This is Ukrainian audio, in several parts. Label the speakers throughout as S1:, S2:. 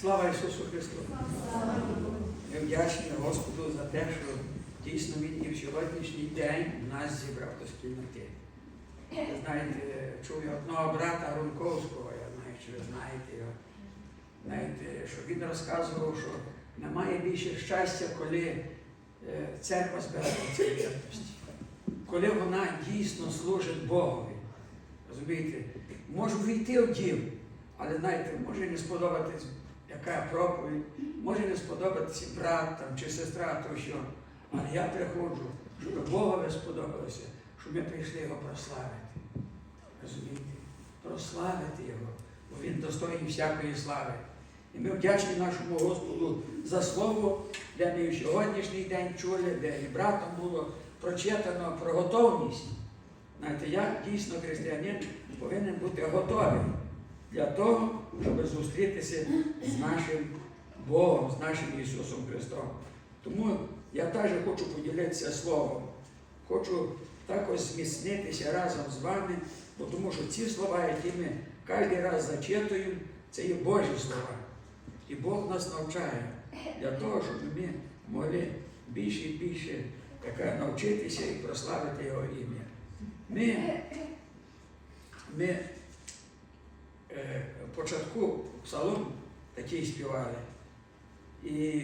S1: Слава Ісусу Христу! Ми вдячні Господу за те, що дійсно Він і в сьогоднішній день нас зібрав до спільноти. Ви знаєте, чув я одного брата Рунковського, я знаю, чи ви знаєте його. Знаєте, що він розказував, що немає більше щастя, коли е, церква збирається в єдності. Коли вона дійсно служить Богові. Розумієте, можу війти в дім, але знаєте, може не сподобатись яка проповідь, може не сподобатися брат там, чи сестра, то що. Але я приходжу, щоб Богові сподобалося, щоб ми прийшли його прославити. Розумієте? Прославити його, бо він достойний всякої слави. І ми вдячні нашому Господу за слово, де ми в сьогоднішній день чули, де і братом було прочитано про готовність. Знаєте, як дійсно християнин повинен бути готовий для того, щоб зустрітися з нашим Богом, з нашим Ісусом Христом. Тому я теж хочу поділитися Словом. Хочу також зміцнитися разом з вами, бо тому що ці слова, які ми кожен раз зачитуємо, це є Божі слова. І Бог нас навчає для того, щоб ми могли більше і більше навчитися і прославити Його ім'я. Ми, ми е, початку псалом такий співали. І,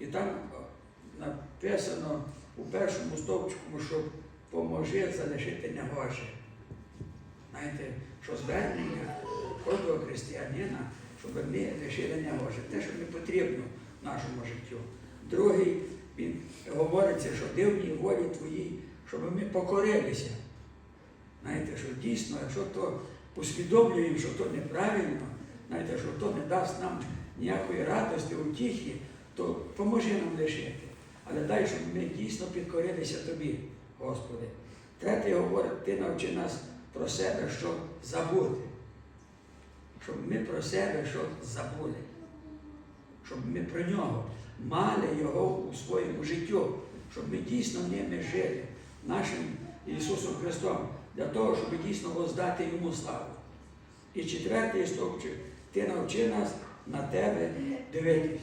S1: і там написано у першому стовпчику, що поможи залишити негоже. Знаєте, що звернення кожного християнина, щоб ми лишили негоже. Те, що не потрібно в нашому життю. Другий, він говориться, що дивній волі твоїй, щоб ми покорилися. Знаєте, що дійсно, якщо то усвідомлюємо, що то неправильно, знаєте, що то не дасть нам ніякої радості, утіхи, то поможи нам лишити. Але дай, щоб ми дійсно підкорилися тобі, Господи. Третє говорить, ти навчи нас про себе, що забути. Щоб ми про себе що забули. Щоб ми про нього мали його у своєму життю, щоб ми дійсно ними жили, нашим Ісусом Христом, для того, щоб дійсно воздати Йому славу. І четвертий стовпчик, ти навчи нас на тебе дивитись.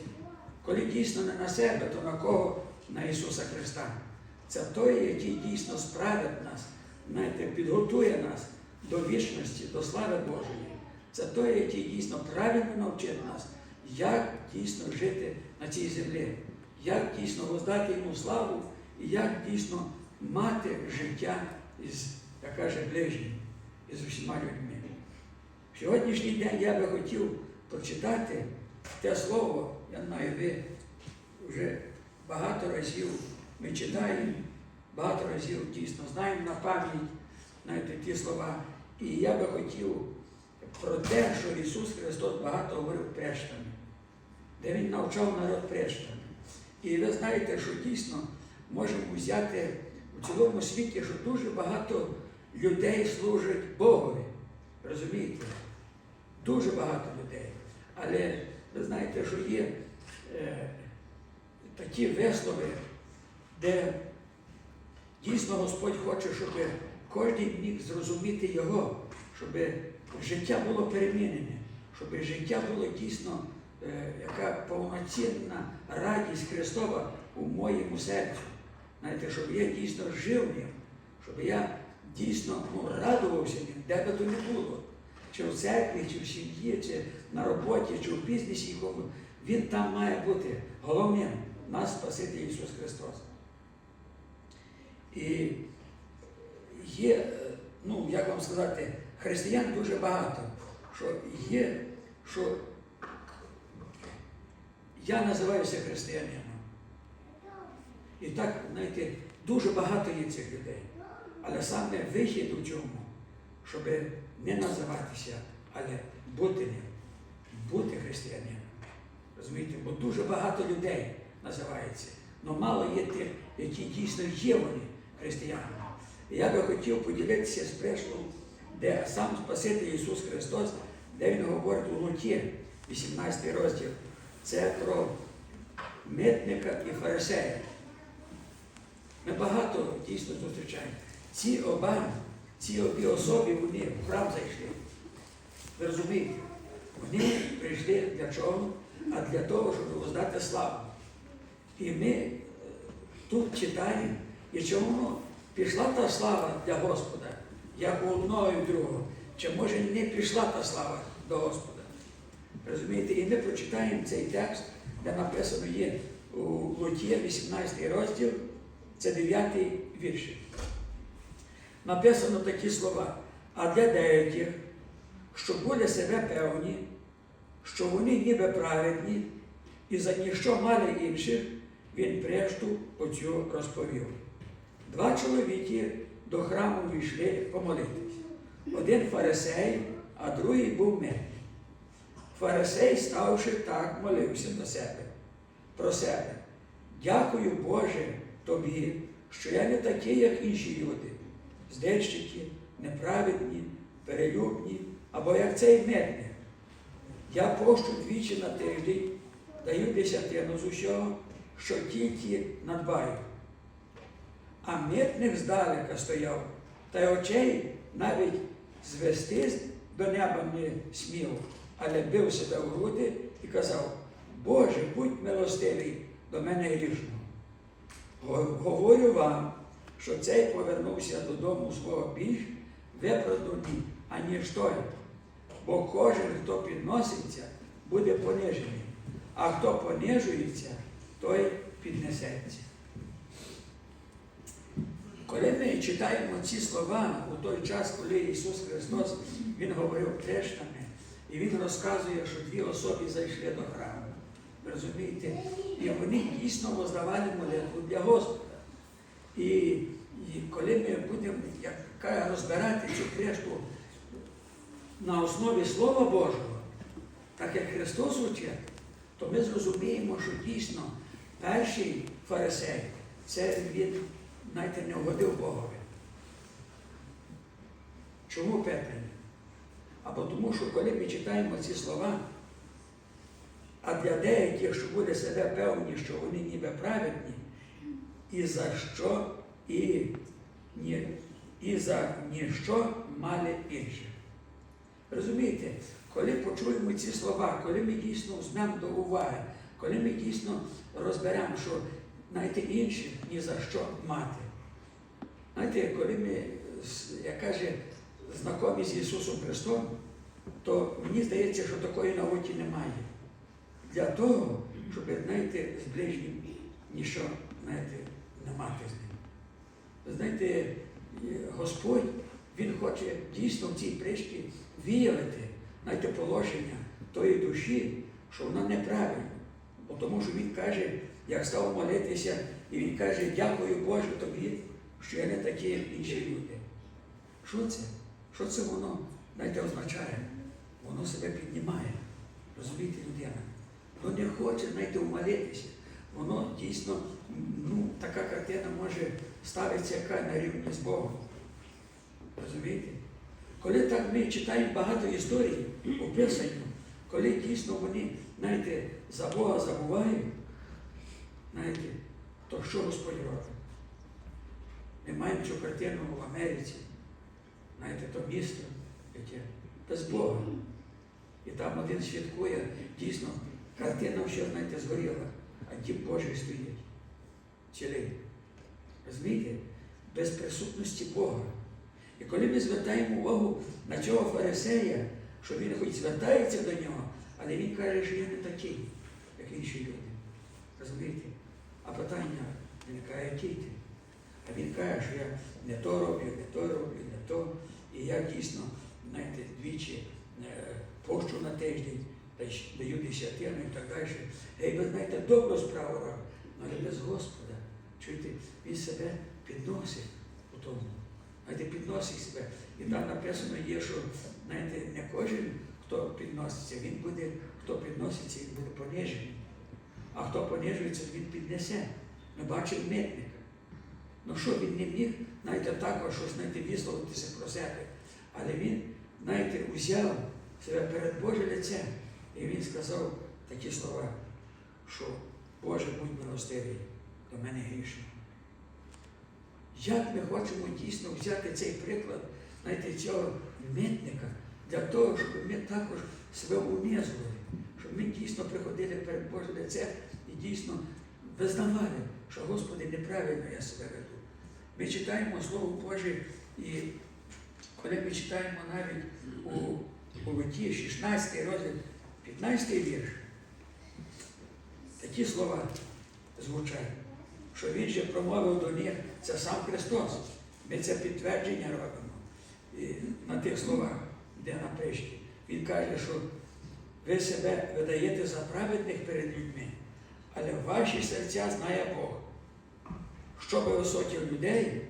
S1: Коли дійсно не на себе, то на кого? На Ісуса Христа. Це той, який дійсно справить нас, знаєте, підготує нас до вічності, до слави Божої. Це той, який дійсно правильно навчить нас, як дійсно жити на цій землі, як дійсно воздати йому славу і як дійсно мати життя із, як каже, ближнім, із усіма людьми. В сьогоднішній день я би хотів прочитати те слово, я знаю, ви вже багато разів ми читаємо, багато разів дійсно знаємо на пам'ять знаєте, ті слова. І я би хотів про те, що Ісус Христос багато говорив прештами, де Він навчав народ прештами. І ви знаєте, що дійсно можемо взяти у цілому світі, що дуже багато людей служать Богові. Розумієте? Дуже багато людей. Але ви знаєте, що є е, такі вислови, де дійсно Господь хоче, щоб кожен міг зрозуміти Його, щоб життя було перемінене, щоб життя було дійсно е, яка повноцінна радість Христова у моєму серці. Знаєте, щоб я дійсно жив ним, щоб я дійсно ну, радувався ним, де би то не було. Чи в церкві, чи в сім'ї, чи на роботі, чи в бізнесі, він там має бути головним нас Спаситель Ісус Христос. І є, ну, як вам сказати, християн дуже багато, що є, що я називаюся християнином. І так, знаєте, дуже багато є цих людей. Але саме вихід у чому, щоб не називатися, але бути ним, бути християнином. Розумієте, бо дуже багато людей називається. але мало є тих, які дійсно є вони християнами. Я би хотів поділитися з прикладом, де сам Спаситель Ісус Христос, де Він говорить у Луті, 18 розділ, це про митника і фарисея. Ми багато дійсно зустрічаємо. Ці оба, ці обі особи, вони в храм зайшли. Ви розумієте? Вони прийшли для чого? А для того, щоб воздати славу. І ми е, тут читаємо, і чому пішла та слава для Господа, як у одного і другого, чи може не пішла та слава до Господа. Розумієте, і ми прочитаємо цей текст, де написано є у Луті, 18 розділ, це 9 вірш. Написано такі слова. А для деяких, що були себе певні, що вони ніби праведні, і за ніщо мали інших, він прешту оцю розповів. Два чоловіки до храму війшли помолитись. Один фарисей, а другий був мир. Фарисей, ставши так, молився до себе, про себе. Дякую, Боже, тобі, що я не такий, як інші люди, здельщики, неправедні, перелюбні, або як цей мирний. Я пощу двічі на тиждень, даю десятину з усього, що тільки надбаю. А митник здалека стояв, та й очей навіть звести до неба не смів, але бив себе в груди і казав, Боже, будь милостивий до мене грішного. Говорю вам, що цей повернувся додому свого більш виправданий, аніж той. Бо кожен, хто підноситься, буде понижений, а хто понижується, той піднесеться. Коли ми читаємо ці слова у той час, коли Ісус Христос Він говорив трештами, і Він розказує, що дві особи зайшли до храму. Розумієте? І вони дійсно воздавали молитву для Господа. І, і коли ми будемо як розбирати цю трешту на основі Слова Божого, так як Христос учив, то ми зрозуміємо, що дійсно перший фарисей це він, знаєте, не угодив Богові. Чому Петре? Або тому, що коли ми читаємо ці слова, а для деяких, що буде себе певні, що вони ніби праведні, і за що, і, ні, і за ніщо мали інших. Розумієте, коли почуємо ці слова, коли ми дійсно візьмемо до уваги, коли ми дійсно розберемо, що знаєте, інших ні за що мати. Знаєте, коли ми, як каже, знайомі з Ісусом Христом, то мені здається, що такої науки немає. Для того, щоб, знаєте, з ближнім нічого, знаєте, не мати з ним. Знаєте, е, Господь, Він хоче дійсно в цій притчі виявити, знаєте, положення тої душі, що вона неправильна. Тому що Він каже, як став молитися, і Він каже, дякую Боже тобі, що я не такі, як інші люди. Що це? Що це воно, знаєте, означає? Воно себе піднімає. Розумієте, людина. Воно не хоче, знаєте, умолитися. Воно дійсно, ну, така картина може ставитися яка на рівні з Богом. Розумієте? Коли так ми читаємо багато історій описані, коли дійсно вони, знаєте, за Бога забувають, знаєте, то що Господь робить? Ми маємо цю картину в Америці, знаєте, то місто, яке без Бога. І там один святкує, дійсно, картина ще, знаєте, згоріла, а дім Божий стоїть. Цілий. Розумієте? Без присутності Бога. І коли ми звертаємо увагу на цього фарисея, що він хоч звертається до нього, але він каже, що я не такий, як інші люди. Розумієте? А питання виникає який ти? А він каже, що я не то роблю, не то роблю, не то. І я дійсно, знаєте, двічі е, пощу на тиждень, даю десятину і так далі. Гей, ви знаєте, добру справу робить, але без Господа. Чуєте, він себе підносить у тому. Знаєте, підносить себе. І там написано є, що знаєте, не кожен, хто підноситься, він буде, хто підноситься, він буде понижений. А хто понижується, він піднесе. Ми бачимо митника. Ну що він не міг, знаєте, також щось знаєте, висловитися про себе. Але він, знаєте, узяв себе перед Боже лице. І він сказав такі слова, що Боже, будь милостивий до мене грішного. Як ми хочемо дійсно взяти цей приклад, знаєте, цього митника для того, щоб ми також себе унизували. дійсно приходили перед Божим лицем і дійсно визнавали, що Господи, неправильно я себе веду. Ми читаємо Слово Боже, і коли ми читаємо навіть у, у Луті 16 розділ, 15 вірш, такі слова звучать, що Він же промовив до них, це сам Христос. Ми це підтвердження робимо і на тих словах, де напишете. Він каже, що ви себе видаєте за праведних перед людьми, але ваші серця знає Бог. Що ви осотів людей,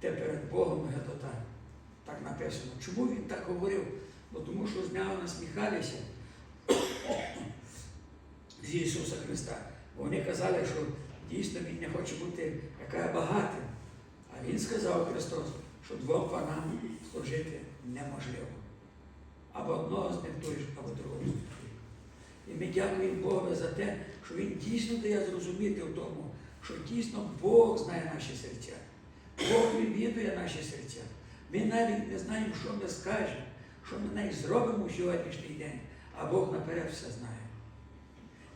S1: те перед Богом гедота. Так написано. Чому він так говорив? Бо тому що з нього насміхалися з Ісуса Христа. Бо вони казали, що дійсно Він не хоче бути яка багатим. А Він сказав Христос, що двом панам служити неможливо. Або одного зневтуєш, або другого зневтуєш. І ми дякуємо Богу за те, що Він дійсно дає зрозуміти в тому, що дійсно Бог знає наші серця. Бог відвідує наші серця. Ми навіть не знаємо, що ми скажемо, що ми навіть зробимо в сьогоднішній день, а Бог наперед все знає.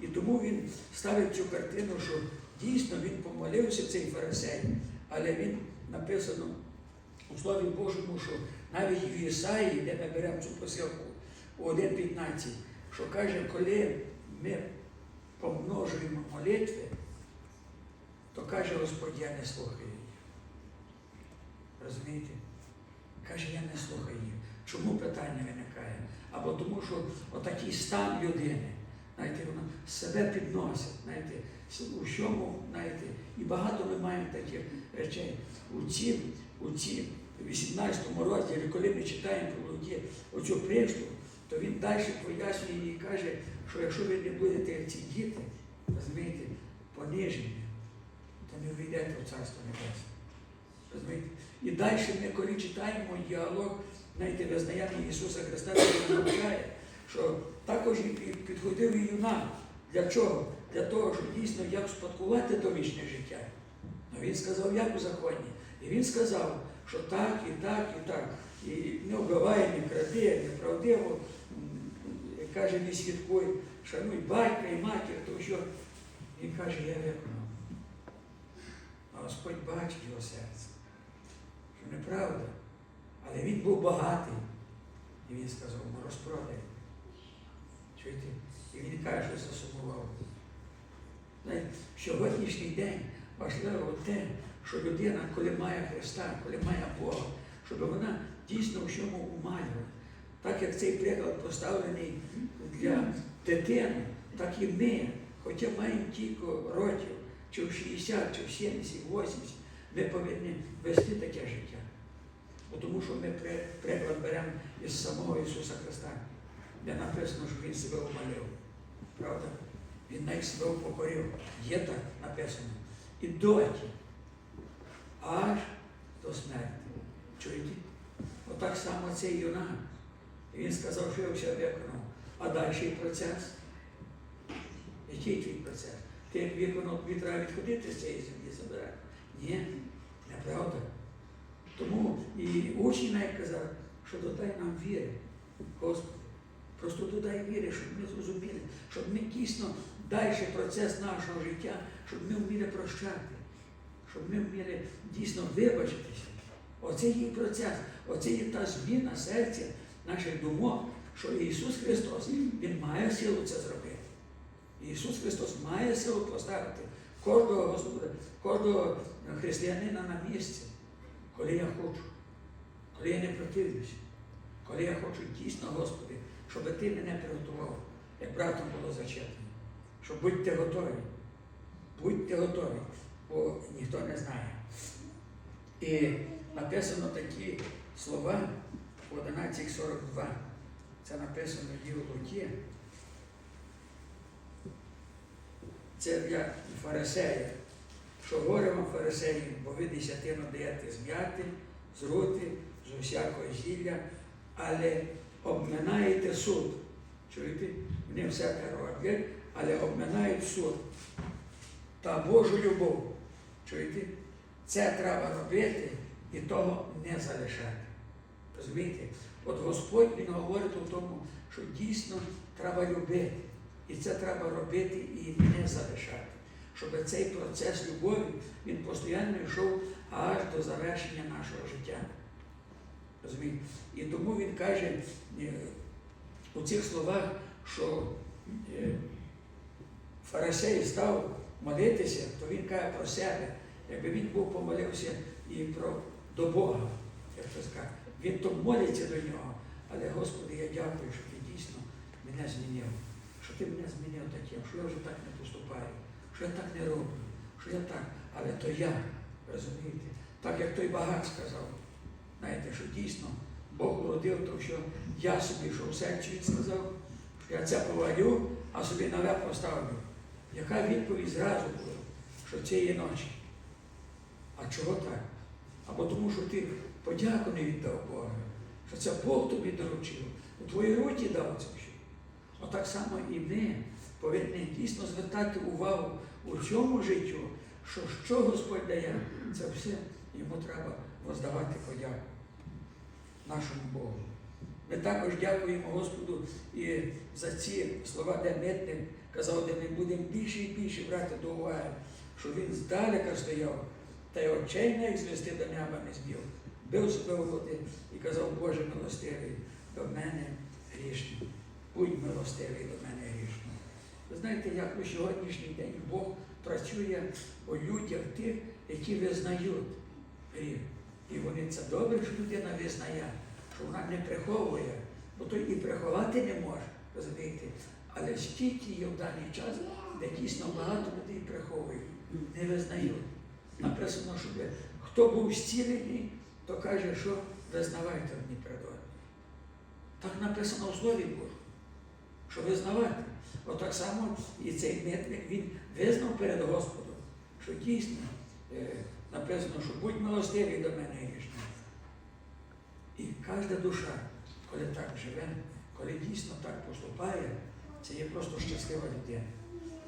S1: І тому він ставить цю картину, що дійсно він помолився цей фарисей, але він написано у Слові Божому, що навіть в Ісаї, де ми беремо цю посилку у 1.15, що каже, коли ми помножуємо молитви, то каже Господь, я не слухаю їх. Розумієте? Каже, я не слухаю їх. Чому питання виникає? Або тому, що отакий стан людини, знаєте, вона себе підносить, знаєте, у всьому, знаєте, і багато ми маємо таких речей. У ці, у ці 18 розділі, коли ми читаємо про Луки оцю притчу, то він далі пояснює і каже, що якщо ви не будете як ці діти, розумієте, понижені, то не війдете в Царство Небесне. І далі ми, коли читаємо діалог, знаєте, визнаяння Ісуса Христа, Він навчає, що також підходив і юнак. Для чого? Для того, щоб дійсно як спадкувати довічне життя. Ну він сказав, як у законі. І він сказав, що так, і так, і так. І не вбиває, не краде, неправдиво, каже, не свідкуй, шануй батька і матір, то що. Він каже, я виконав. А Господь бачить його серце, що неправда. Але він був багатий. І він сказав, ну розпродай. Чуєте? І він каже, що засумував. Сьогоднішній день важливо те, що людина, коли має Христа, коли має Бога, щоб вона дійсно в чому умалювала. Так як цей приклад поставлений для дитини, так і ми, хоча маємо тільки років, чи в 60, чи в 70, 80, ми повинні вести таке життя. Тому що ми приклад беремо із самого Ісуса Христа, де написано, що Він себе умалив. Правда? Він навіть себе упокорив. Є так написано. І доті. Аж до смерті. Чуєте? Отак само цей юнак. Він сказав, що я все виконав. А далі процес. Який твій процес? Ти виконав, тобі треба відходити з цієї землі забирати. Ні, неправда. Тому і учні навіть казав, що додай нам віри, Господи. Просто додай віри, щоб ми зрозуміли, щоб ми дійсно далі процес нашого життя, щоб ми вміли прощати, щоб ми вміли дійсно вибачитися. Оце є процес, оце є та зміна серця наших думок, що Ісус Христос, Він має силу це зробити. Ісус Христос має силу поставити кожного Господа, кожного християнина на місце, коли я хочу, коли я не противлюся, коли я хочу дійсно, Господи, щоб Ти мене приготував, як братом було зачетно. Що будьте готові, будьте готові, бо ніхто не знає. І написано такі слова в 11.42. Це написано в Луки. Це для фарисея. Що горе вам фарисеїв, бо ви десятину даєте з м'яти, з рути, з усякого зілля, але обминаєте суд. Чуєте? Вони все роблять, але обминають суд та Божу любов. Чуєте? Це треба робити і того не залишати. Розумієте? От Господь Він говорить у тому, що дійсно треба любити. І це треба робити і не залишати. Щоб цей процес любові він постійно йшов аж до завершення нашого життя. Розумієте? І тому він каже е, у цих словах, що е, фарисей став молитися, то він каже про себе. Якби він був помолився і про до Бога, як то сказати, він то молиться до нього. Але Господи, я дякую, що ти дійсно мене змінив, що ти мене змінив таким, що я вже так не поступаю, що я так не роблю, що я так, але то я, розумієте, так як той багат сказав, знаєте, що дійсно Бог уродив, то що я собі, що в серці він сказав, що я це повалю, а собі наверх поставлю. Яка відповідь зразу була, що цієї ночі? А чого так? Або тому, що ти подяку не віддав Богу, що це Бог тобі доручив, у твоїй руці дав це все. Отак само і ми повинні дійсно звертати увагу у цьому життю, що що Господь дає, це все йому треба воздавати подяку нашому Богу. Ми також дякуємо Господу і за ці слова, де митник казав, де ми будемо більше і більше брати до уваги, що він здалека стояв, та й очей не звести до неба не збив. Бив себе в води і казав, Боже милостивий, до мене грішний. Будь милостивий до мене. Ви знаєте, як у сьогоднішній день Бог працює у людях тих, які визнають гріх. І вони це добре, що людина визнає, що вона не приховує, бо то і приховати не може, розумієте. Але стільки є в даний час, де дійсно багато людей приховують, не визнають. Написано, щоб хто був зцілений, то каже, що визнавайте одні перед. Так написано в Слові Божому, що визнавати. Отак само і цей митник, він визнав перед Господом, що дійсно е, написано, що будь милостивий до мене грішний. І кожна душа, коли так живе, коли дійсно так поступає, це є просто щаслива людина.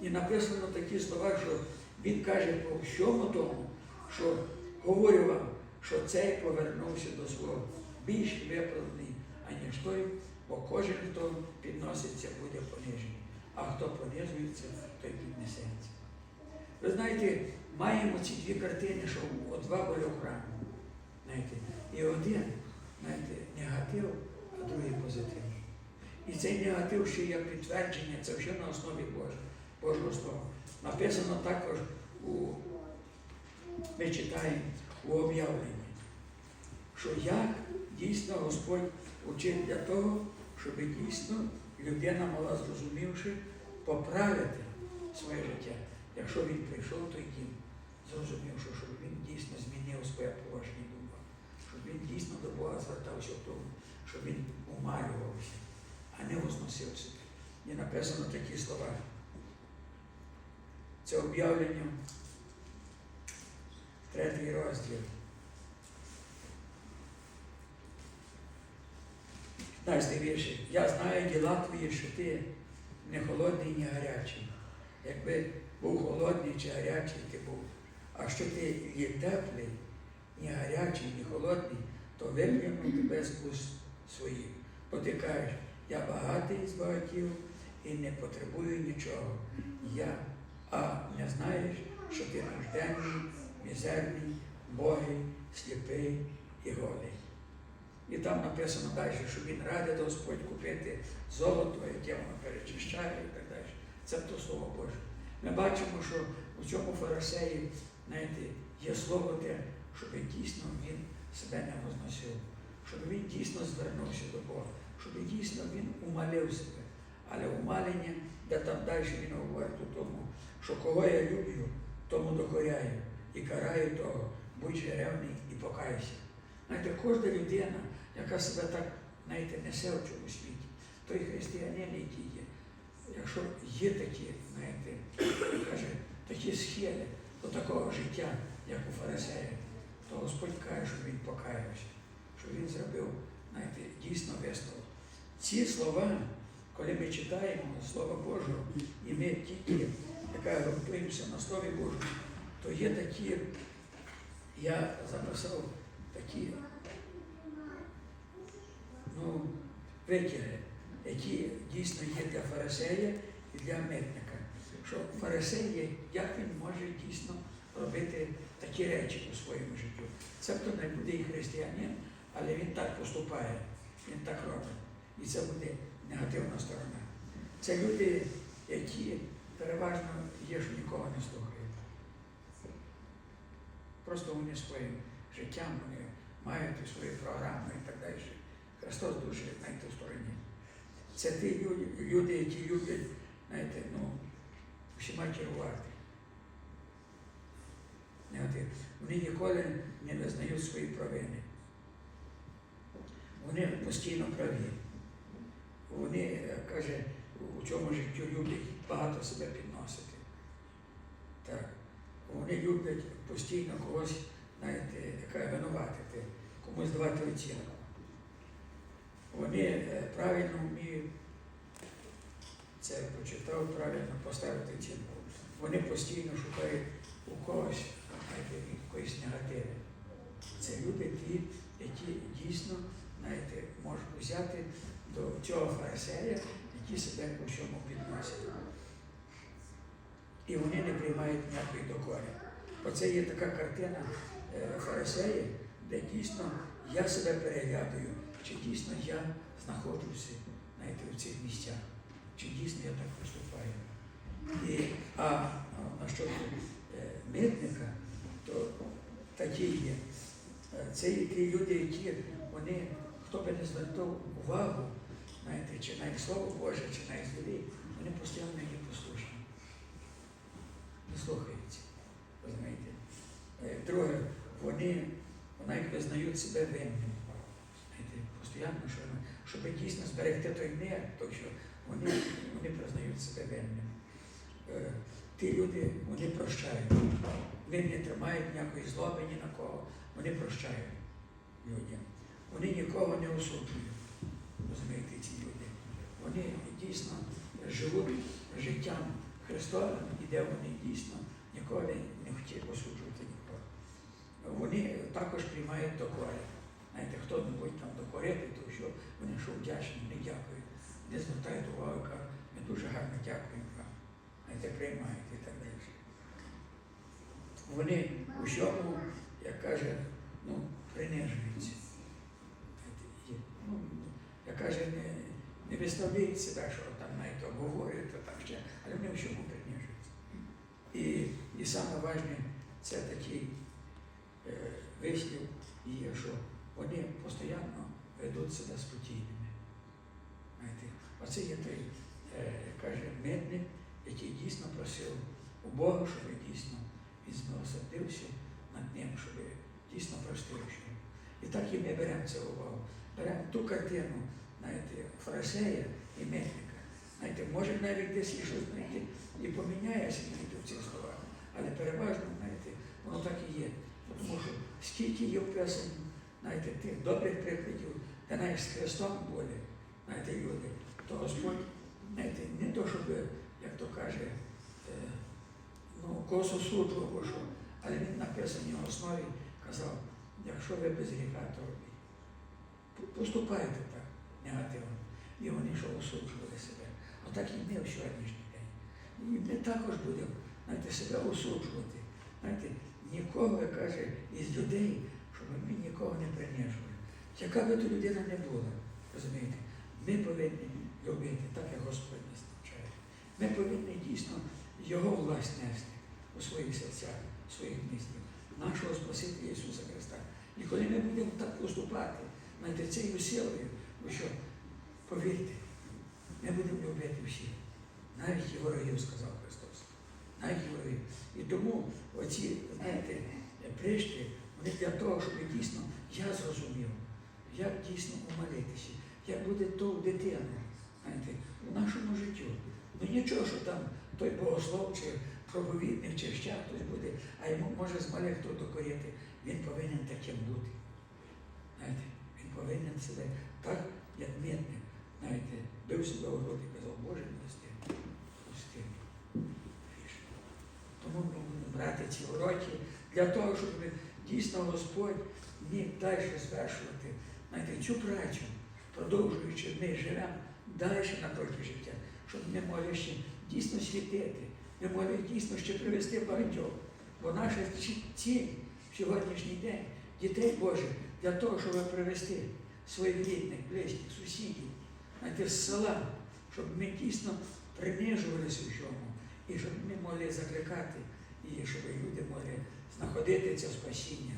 S1: І написано такі слова, що він каже по всьому тому, що говорю вам, що цей повернувся до свого більш виправданий, аніж той, бо кожен, хто підноситься, буде понижений, а хто понижується, той піднесеться. Ви знаєте, маємо ці дві картини, що два були. Знаєте, і один, знаєте, негатив, а другий позитив. І цей негатив ще є підтвердження, це все на основі Божого, Божого Слова. Написано також у, ми читаємо у об'явленні, що як дійсно Господь учить для того, щоб дійсно людина мала зрозумівши, поправити своє життя. Якщо він прийшов в той дім, зрозумівши, щоб він дійсно змінив своє положення духа, щоб він дійсно до Бога звертався в тому, щоб він умалювався, а не возносив себе. І написано такі слова. Це об'явлення, третій розділ. Вірші, я знаю діла твої, що ти не холодний, не гарячий. Якби був холодний чи гарячий ти був, а що ти є теплий, не гарячий, не холодний, то вильємо тебе з уст своїх. Бо ти кажеш, я багатий з багатів і не потребую нічого. Я, а не знаєш, що ти нужденний, мізерний, богий, сліпий і голий. І там написано далі, що він радить Господь купити золото, яке воно перечищає і так далі. Це то слово Боже. Ми бачимо, що у цьому фарисеї, знаєте, є слово те, щоб дійсно він себе не возносив, щоб він дійсно звернувся до Бога, щоб дійсно він умалив себе. Але умалення, де там далі він говорить у тому, що кого я люблю, тому докоряю і караю того, будь же ревний і покайся. Знаєте, кожна людина, яка себе так знаєте, несе в цьому світі, той християнин, який є, якщо є такі, знаєте, каже, такі схили до такого життя, як у фарисея, то Господь каже, що він покаявся, що він зробив, знаєте, дійсно висновок. Ці слова, коли ми читаємо Слово Боже, і ми тільки яка ґрунтуємося на Слові Божому, то є такі, я записав такі ну, витяги, які дійсно є для фарисея і для митника, що фарисей є, як він може дійсно робити такі речі у своєму життю. Цебто не буде і християнин, але він так поступає, він так робить. І це буде негативна сторона. Це люди, які переважно є, що нікого не слухають. Просто вони своїм життям і свою програму і так далі. Христос дуже знаєте, в стороні. Це ті люди, люди, які люблять, знаєте, ну, всіма керувати. Вони ніколи не визнають свої провини. Вони постійно праві. Вони, е, каже, у цьому житті люблять багато себе підносити. Так. Вони люблять постійно когось, знаєте, яка винуватити, комусь давати оцінку. Вони е, правильно вміють, це прочитав, правильно поставити оцінку. Вони постійно шукають у когось, знаєте, якоїсь негативи. Це люди ті, які дійсно, знаєте, можуть взяти до цього фарисея, які себе у всьому підносять. І вони не приймають ніякої докори. Оце є така картина фарисеї, де дійсно я себе переглядаю, чи дійсно я знаходжуся знаєте, в цих місцях, чи дійсно я так поступаю. І, а на що митника, то такі є. Е, Це ті люди, які вони, хто би не звертав увагу, знаєте, чи навіть Слово Боже, чи навіть людей, вони постійно є послушні. Не слухаються. Розумієте? Е, Друге, вони навіть визнають себе винним. Знаєте, постійно, що, щоб дійсно зберегти той мир, то що вони, вони признають себе винним. Е, Ті люди, вони прощають. Вони не тримають ніякої злоби ні на кого. Вони прощають людям. Вони нікого не осуджують. Розумієте, ці люди. Вони дійсно живуть життям Христовим, і де вони дійсно ніколи не хотіли осуджувати. Вони також приймають докори. Знаєте, хто-небудь там докорити, то що вони що вдячні, не дякують, не звертають увагу, кажуть, ми дуже гарно дякуємо вам. Знаєте, приймають і так далі. Вони у всьому, як каже, ну, принижуються. Ну, як каже, не, не виставляють себе, що там навіть обговорюють, то там ще, але вони у всьому принижуються. І, і важне, це такий вислів є, що вони постійно ведуть себе спокійними. Оце є той, е, каже, митник, який дійсно просив у Бога, щоб дійсно він змилосердився над ним, щоб дійсно простив. І так і ми беремо це увагу. Беремо ту картину, знаєте, фарисея і митника. Знаєте, може навіть десь і щось знаєте, і поміняється знаєте, в цих словах, але переважно, знаєте, воно так і є. Тому що скільки є вписано, знаєте, тих добрих прикладів, де навіть з Христом були, знаєте, люди, то Господь, знаєте, не то, щоб, як то каже, е, ну, когось осуджував, бо що, але він на писаній основі казав, якщо ви без гріха, то робіть. Поступайте так негативно. І вони що осуджували себе. Отак і ми в сьогоднішній день. І ми також будемо знаєте, себе осуджувати. Знаєте, нікого, як каже, із людей, щоб ми нікого не принижували. Яка би то людина не була, розумієте, ми повинні любити, так як Господь нас навчає. Ми повинні дійсно Його власть нести у своїх серцях, у своїх мислях, нашого Спасителя Ісуса Христа. І коли ми будемо так поступати, знаєте, цією силою, ну що, повірте, ми будемо любити всіх, навіть і ворогів, сказав Христос. І тому оці, знаєте, пришти, вони для того, щоб дійсно я зрозумів, як дійсно умолитися, як буде то в дитину, знаєте, у нашому життю. Ну нічого, що там той богослов чи проповідник, чи ще хтось буде, а йому може з малих хто докорити. Він повинен таким бути. Знаєте, він повинен себе так, як митник. Знаєте, бив себе у груди, казав, Боже, прости, прости. Грішно. Тому брати ці уроки для того, щоб дійсно Господь міг далі звершувати знаєте, цю працю, продовжуючи, ми живемо далі на проти життя, щоб ми могли ще дійсно світити. Ми могли дійсно ще привести багатьох. Бо наша ціль в сьогоднішній день дітей Божих для того, щоб привести своїх рідних, близьких, сусідів, знаєте, з села, щоб ми дійсно принижувалися в чому, і щоб ми могли закликати, і щоб люди могли знаходити це спасіння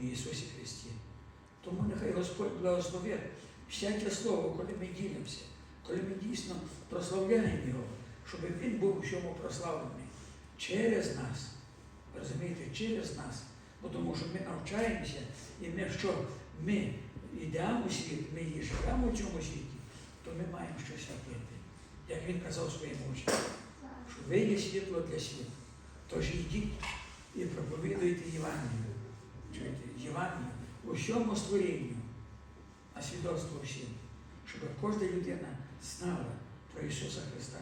S1: в Ісусі Христі. Тому нехай Господь благословить всяке слово, коли ми ділимося, коли ми дійсно прославляємо Його, щоб Він був у всьому прославлений через нас. Розумієте, через нас. Бо тому що ми навчаємося, і ми що? Ми йдемо у світ, ми і живемо в цьому світі, то ми маємо щось робити. Як він казав своїм учням, ви є світло для світу. Тож йдіть і проповідуйте Євангелію. Чуєте, Євангелію усьому створінню, а свідоцтво всім, щоб кожна людина знала про Ісуса Христа,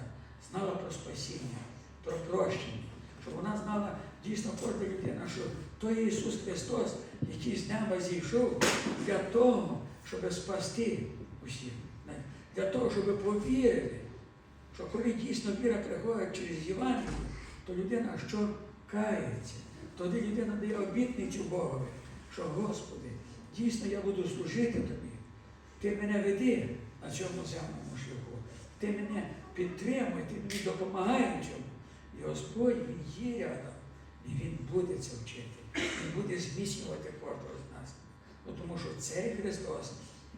S1: знала про спасіння, про прощення, щоб вона знала дійсно кожна людина, що то Ісус Христос, який з неба зійшов для того, щоб спасти усіх, для того, щоб повірили, що коли дійсно віра приходить через Євангелію, то людина що кається, тоді людина дає обітницю Богові, що Господи, дійсно я буду служити Тобі. Ти мене веди на цьому земному шляху. Ти мене підтримуй, ти мені допомагай в цьому. І Господь Він є рядом, і Він буде це вчити. Він буде зміцнювати кожного з нас. Бо Тому що цей Христос,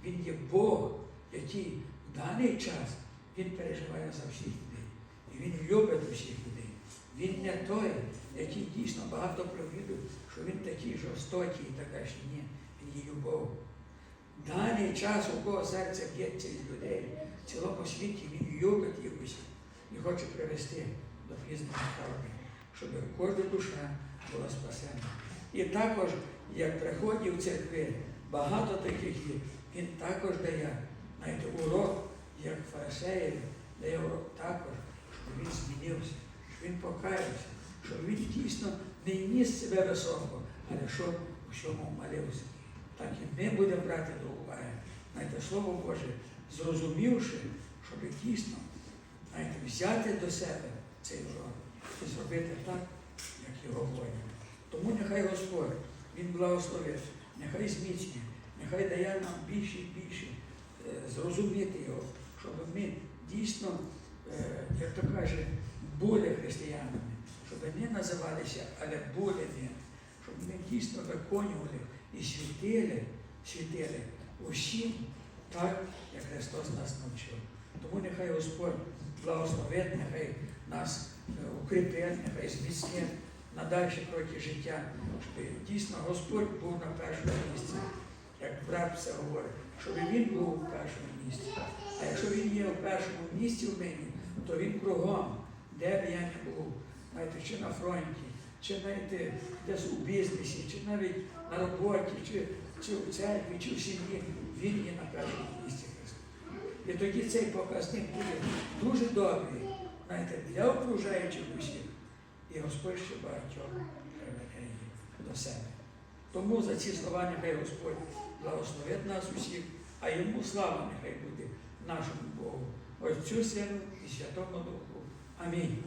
S1: Він є Бог, який в даний час Він переживає за всіх людей. І Він любить усіх людей. Він не той, який дійсно багато проповідує, що він такий жорстокий і така що ні, він є любов. Даний час у кого серце б'ється із людей в цілому світі, він любить їх усіх і хоче привести до пізної правди, щоб кожна душа була спасена. І також, як приходять в церкви, багато таких є, він також дає, знаєте, урок, як фарисеїв, дає урок також, щоб він змінився, щоб він покаявся, щоб він дійсно не ніс себе високо, але що у всьому молився. Так і ми будемо брати до уваги. Знаєте, Слово Боже, зрозумівши, щоб дійсно знаєте, взяти до себе цей урок і зробити так, як його воля. Тому нехай Господь, Він благословить, нехай зміцнює, нехай дає нам більше і більше е, зрозуміти його, щоб ми дійсно, е, як то каже, були християнами, щоб не називалися, але були ними, щоб ми дійсно виконували і світили, світили усім так, як Христос нас навчив. Тому нехай Господь благословить, нехай нас е, укріпить, нехай зміцнить на дальші кроки життя, щоб дійсно Господь був на першому місці, як брат все говорить, щоб він був у першому місці. А якщо він є у першому місці в мені, то він кругом, де б я не був, знаєте, чи на фронті, чи навіть десь у бізнесі, чи навіть на роботі, чи, чи в церкві, чи в сім'ї, він є на першому місці. І тоді цей показник буде дуже добрий, знаєте, для окружаючих усіх. І Господь ще багатьох приведе до себе. Тому за ці слова нехай Господь благословить нас усіх, а йому слава нехай буде нашому Богу, Отцю Сину і Святому Духу. Амінь.